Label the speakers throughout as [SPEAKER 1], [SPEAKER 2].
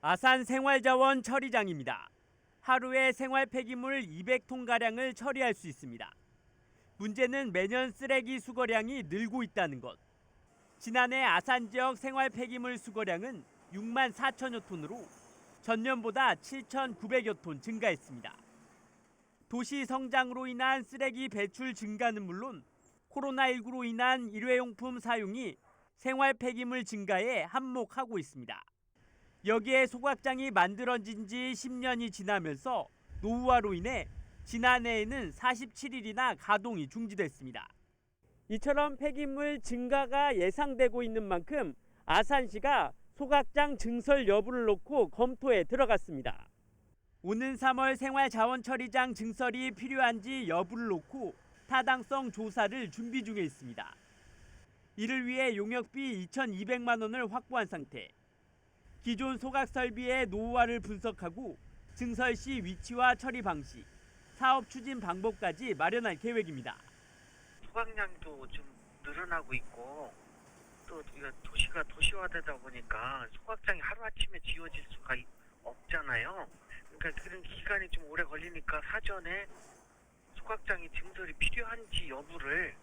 [SPEAKER 1] 아산 생활자원 처리장입니다. 하루에 생활 폐기물 200톤 가량을 처리할 수 있습니다. 문제는 매년 쓰레기 수거량이 늘고 있다는 것. 지난해 아산 지역 생활 폐기물 수거량은 6만 4천여 톤으로 전년보다 7,900여 톤 증가했습니다. 도시 성장으로 인한 쓰레기 배출 증가는 물론 코로나19로 인한 일회용품 사용이 생활 폐기물 증가에 한몫하고 있습니다. 여기에 소각장이 만들어진 지 10년이 지나면서 노후화로 인해 지난해에는 47일이나 가동이 중지됐습니다. 이처럼 폐기물 증가가 예상되고 있는 만큼 아산시가 소각장 증설 여부를 놓고 검토에 들어갔습니다. 오는 3월 생활자원처리장 증설이 필요한지 여부를 놓고 타당성 조사를 준비 중에 있습니다. 이를 위해 용역비 2,200만 원을 확보한 상태. 기존 소각 설비의 노후화를 분석하고 증설 시 위치와 처리 방식, 사업 추진 방법까지 마련할 계획입니다.
[SPEAKER 2] 소각량도 좀 늘어나고 있고 또 우리가 도시가 도시화되다 보니까 소각장이 하루아침에 지어질 수가 이- 없잖아요. 그러니까 그런 기간이 좀 오래 걸리니까 사전에 소각장이 증설이 필요한지 여부를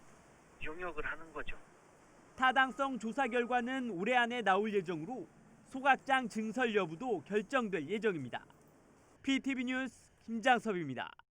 [SPEAKER 2] 용역을 하는 거죠.
[SPEAKER 1] 타당성 조사 결과는 올해 안에 나올 예정으로 소각장 증설 여부도 결정될 예정입니다. PTV 뉴스 김장섭입니다.